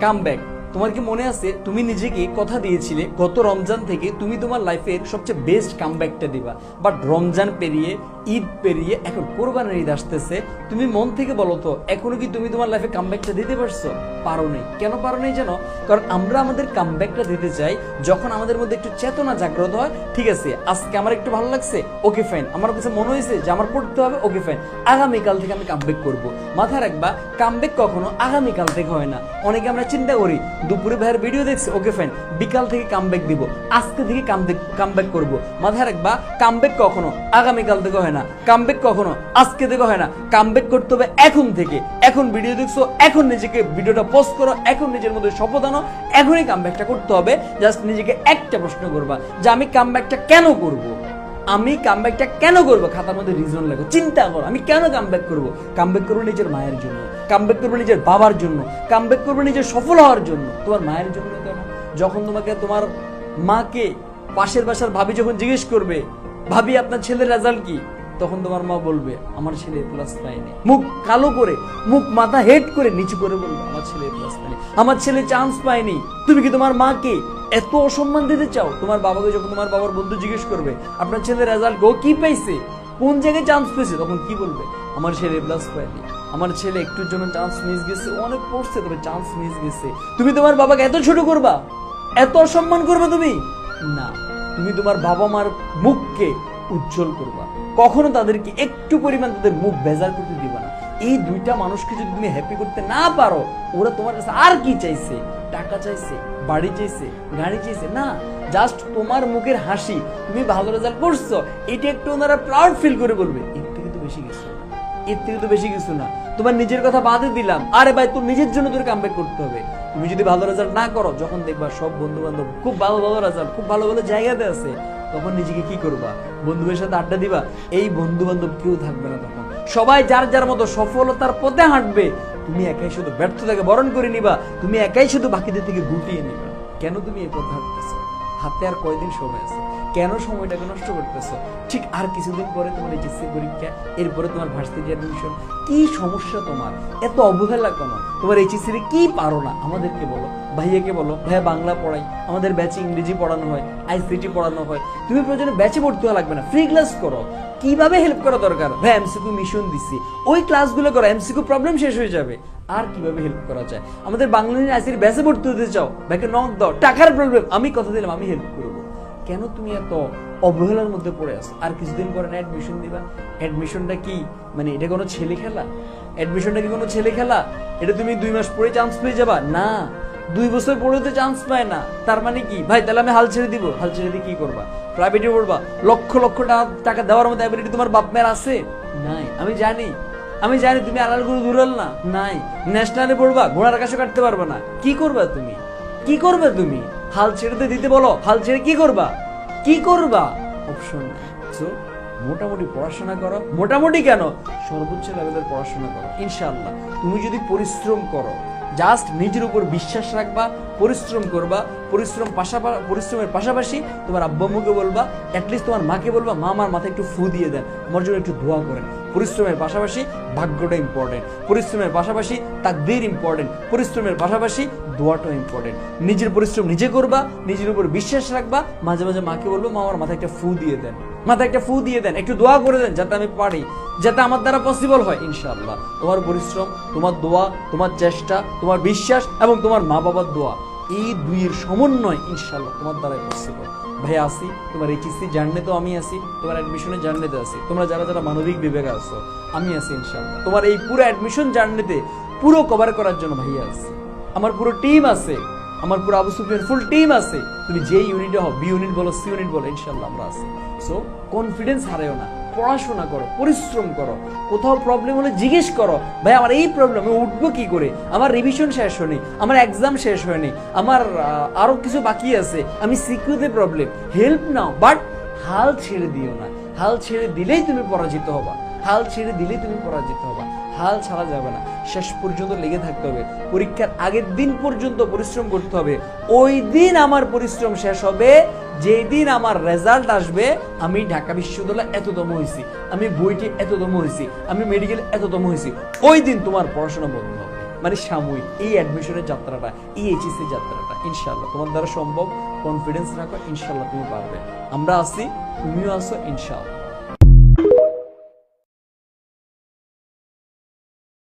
Comeback তোমার কি মনে আছে, তুমি নিজেকে কথা দিয়েছিলে, গত রমজান থেকে তুমি তোমার লাইফের সবচেয়ে বেস্ট কামব্যাকটা দিবা। বাট রমজান পেরিয়ে, ঈদ পেরিয়ে এখন কোরবানের ঈদ আসতেছে। তুমি মন থেকে বলো তো, এখনও কি তুমি তোমার লাইফে কামব্যাকটা দিতে পারছ? পারো নেই। কেন পারো নেই জানো? কারণ আমরা আমাদের কামব্যাকটা দিতে চাই যখন আমাদের মধ্যে একটু চেতনা জাগ্রত হয়। ঠিক আছে, আজকে আমার একটু ভালো লাগছে ওকে ফাইন আমার কাছে মনে হয়েছে যে আমার পড়তে হবে ওকে ফাইন আগামীকাল থেকে আমি কামব্যাক করব। মাথায় রাখবা কামব্যাক কখনো আগামীকাল থেকে হয় না। অনেকে আমরা চিন্তা করি দুপুরে ভাইয়ের ভিডিও দেখছি। ওকে ফাইন বিকাল থেকে কামব্যাক দিব। আজকে থেকে কামব্যাক কামব্যাক করব। মাথায় রাখবা কামব্যাক কখনো আগামীকাল থেকে হয় না। কামব্যাক কখনো আজকে থেকে হয় না। কামব্যাক করতে হবে এখন থেকে। এখন ভিডিও দেখছ, এখন নিজেকে ভিডিওটা পোস্ট করো, এখন নিজের মধ্যে শপথ আনো, এখনই কামব্যাকটা করতে হবে। জাস্ট নিজেকে একটা প্রশ্ন করবা যে আমি কামব্যাকটা কেন করব? আমি কামব্যাকটা কেন করব? খাতার মধ্যে রিজন লেখো চিন্তা করো, আমি কেন কামব্যাক করব? কামব্যাক করব নিজের মায়ের জন্য। কামব্যাক করব নিজের বাবার জন্য। কামব্যাক করব নিজের সফল হওয়ার জন্য। তোমার মায়ের জন্য কেন? যখন তোমাকে তোমার মাকে পাশের বাসার ভাবি যখন জিজ্ঞেস করবে, ভাবি, আপনার ছেলের রেজাল্ট কি? তখন তোমার মা বলবে, আমার ছেলে প্লাস পায়নি। মুখ কালো করে, মুখ মাথা হেড করে নিচু করে বলবে, আমার ছেলে প্লাস পায়নি। আমার ছেলে চান্স পায়নি। তুমি কি তোমার মাকে এত অসম্মান দিতে চাও? তোমার বাবাকে যখন তোমার বাবার বন্ধু জিজ্ঞেস করবে, আপনার ছেলের রেজাল্ট ও কি পাইছে? কোন জায়গায় চান্স পেয়েছে? তখন কি বলবে? আমার ছেলে প্লাস পায়নি। আমার ছেলে একটুর জন্য চান্স মিস গেছে, অনেক পড়ছে, তবে চান্স মিস গেছে। তুমি তোমার বাবাকে এত ছোট করবা? এত অসম্মান করবে তুমি? না, তুমি তোমার বাবা মার মুখকে উজ্জ্বল করবা। কখনো তাদেরকে একটু পরিমাণ তাদের মুখ বেজার করতে দিবা না। এই দুইটা মানুষকে যদি তুমি হ্যাপি করতে না পারো, ওরা তোমার কাছে আর কি চাইছে? টাকা চাইছে, বাড়ি চাইছে, গাড়ি চাইছে? না জাস্ট তোমার মুখের হাসি। তুমি ভালো রেজাল্ট করছ, এটা একটু ওনারা প্রাউড ফিল করে বলবে, এর থেকে তো বেশি কিছু। এর থেকে তো বেশি কিছু না। তোমার নিজের কথা বাদে দিলাম। আরে ভাই, তোর নিজের জন্য তোর কামব্যাক করতে হবে। তুমি যদি ভালো রেজাল্ট না করো, যখন দেখবা সব বন্ধু বান্ধব খুব ভালো ভালো রেজাল্ট খুব ভালো ভালো জায়গাতে আছে। তখন নিজেকে কি করবা? বন্ধুদের সাথে আড্ডা দিবা? এই বন্ধু বান্ধব কেউ থাকবে না তখন। সবাই যার যার মতো সফলতার পথে হাঁটবে, তুমি একাই শুধু ব্যর্থতাকে বরণ করে নিবা, তুমি একাই শুধু বাকিদের থেকে গুটিয়ে নিবা। কেন তুমি এই পথে হাঁটতেছো? হাতে আর কয়দিন সময় আছে? কেন সময়টাকে নষ্ট করতেছো? ঠিক আর কিছুদিন পরে তোমার এইচএসসি পরীক্ষা, এরপরে তোমার ভার্সিটি অ্যাডমিশন কি সমস্যা তোমার? এত অবহেলা কেন? তোমার এইচএসসি কি পারো না? আমাদেরকে বলো। ভাইয়াকে বলো, ভাইয়া বাংলা পড়াই, আমাদের ব্যাচে ইংরেজি পড়ানো হয় আইসিটি পড়ানো হয়, তুমি প্রয়োজনে ব্যাচে ভর্তি হওয়া লাগবে না ফ্রি ক্লাস করো। কীভাবে হেল্প করা দরকার? ভাই এমসিকিউ মিশন দিছি, ওই ক্লাসগুলো করো এমসিকিউ প্রবলেম শেষ হয়ে যাবে। আর কীভাবে হেল্প করা যায়? আমাদের বাংলা নিয়ে আইসির ব্যাচে ভর্তি হতে চাও, ভাইকে নক দাও, টাকার প্রবলেম আমি কথা দিলাম, আমি হেল্প করব। কেন তুমি এত অবহেলার মধ্যে পড়ে আছো? আর কিছুদিন পরে না অ্যাডমিশন দিবা? অ্যাডমিশনটা কি? মানে এটা কোনো ছেলে খেলা? অ্যাডমিশনটা কি কোনো ছেলে খেলা? এটা তুমি দুই মাস পরে চান্স পেয়ে যাবা? না। দুই বছর পরে তো চান্স পায় না। তার মানে কি? ভাই, তাহলে আমি হাল ছেড়ে দিব। হাল ছেড়ে দিয়ে কি করবা? প্রাইভেটে পড়বা। লক্ষ লক্ষ টাকা দেওয়ার মতো অ্যাবিলিটি তোমার বাপ মায়ের আছে? নাই। আমি জানি। আমি জানি তুমি আলার গুরু দূরাল না। নাই। ন্যাশনালে পড়বা, ঘোড়ার কাছে কাটতে পারবা না। কি করবা তুমি? কি করবে তুমি? হাল ছেড়ে দিতে বলো। হাল ছেড়ে কি করবা? কি করবা? অপশন সো মোটামুটি পড়াশোনা করো। মোটামুটি কেন? সর্বোচ্চ লেভেলের পড়াশোনা করো। ইনশাআল্লাহ। তুমি যদি পরিশ্রম করো জাস্ট নিজের উপর বিশ্বাস রাখবা, পরিশ্রম করবা, পরিশ্রম পাশাপাশি পরিশ্রমের পাশাপাশি তোমার আব্বা আম্মুকে বলবা অ্যাটলিস্ট তোমার মাকে বলবা মা আমার মাথায় একটু ফু দিয়ে দেন আমার জন্য একটু দোয়া করেন। পরিশ্রমের পাশাপাশি ভাগ্যটা ইম্পর্টেন্ট পরিশ্রমের পাশাপাশি তাকদীর ইম্পর্টেন্ট পরিশ্রমের পাশাপাশি দোয়াটাও ইম্পর্টেন্ট নিজের পরিশ্রম নিজে করবা, নিজের উপর বিশ্বাস রাখবা, মাঝে মাঝে মাকে বলব, মা, আমার মাথায় একটা ফু দিয়ে দেন। মাথায় একটা ফু দিয়ে দেন। একটু দোয়া করে দেন যাতে আমি পারি, যাতে আমার দ্বারা পসিবল হয়। ইনশাআল্লাহ। তোমার পরিশ্রম, তোমার দোয়া, তোমার চেষ্টা, তোমার বিশ্বাস এবং তোমার মা বাবার দোয়া। এই দুইয়ের সমন্বয় ইনশাআল্লাহ তোমার দ্বারাই পসিবল ভাই, আসি। তোমার এইচএসসি জার্নি তো আমি আছি, তোমার অ্যাডমিশনের জার্নিতে আছি। তোমরা যারা যারা মানবিক বিবেকে আছো, আমি আছি ইনশাআল্লাহ। তোমার এই পুরো অ্যাডমিশন জার্নিতে পুরো কভার করার জন্য ভাইয়া আছে। আমার পুরো টিম আছে, আমার পুরো আবু সুফিয়ান ফুল টিম আছে। তুমি যে ইউনিটে হও বি ইউনিট বলো সি ইউনিট বলো ইনশাল্লাহ আমরা আছি। সো কনফিডেন্স হারায়ও না। পড়াশোনা করো পরিশ্রম করো কোথাও প্রবলেম হলে জিজ্ঞেস করো ভাই আমার এই প্রবলেম আমি উঠবো কি করে? আমার রিভিশন শেষ হয়নি আমার এক্সাম শেষ হয়নি আমার আহ, আরও কিছু বাকি আছে আমি সিকিউরিতে প্রবলেম হেল্প নাও। বাট হাল ছেড়ে দিও না। হাল ছেড়ে দিলেই তুমি পরাজিত হবা। হাল ছেড়ে দিলেই তুমি পরাজিত হবা। হাল ছাড়া যাবে না। শেষ পর্যন্ত লেগে থাকতে হবে। পরীক্ষার আগের দিন পর্যন্ত পরিশ্রম করতে হবে। ওই দিন আমার পরিশ্রম শেষ হবে। যেদিন আমার রেজাল্ট আসবে, আমি ঢাকা বিশ্ববিদ্যালয়ে এততম হয়েছি, আমি বইটি এততম হয়েছি, আমি মেডিকেল এততম হয়েছি ওই দিন তোমার পড়াশোনা বন্ধ হবে। মানে সাময়িক, এই অ্যাডমিশনের যাত্রাটা, এই এইচএসসি যাত্রাটা ইনশাল্লাহ তোমার দ্বারা সম্ভব কনফিডেন্স রাখো ইনশাল্লাহ তুমি পারবে। আমরা আছি, তুমিও আসো ইনশাল্লাহ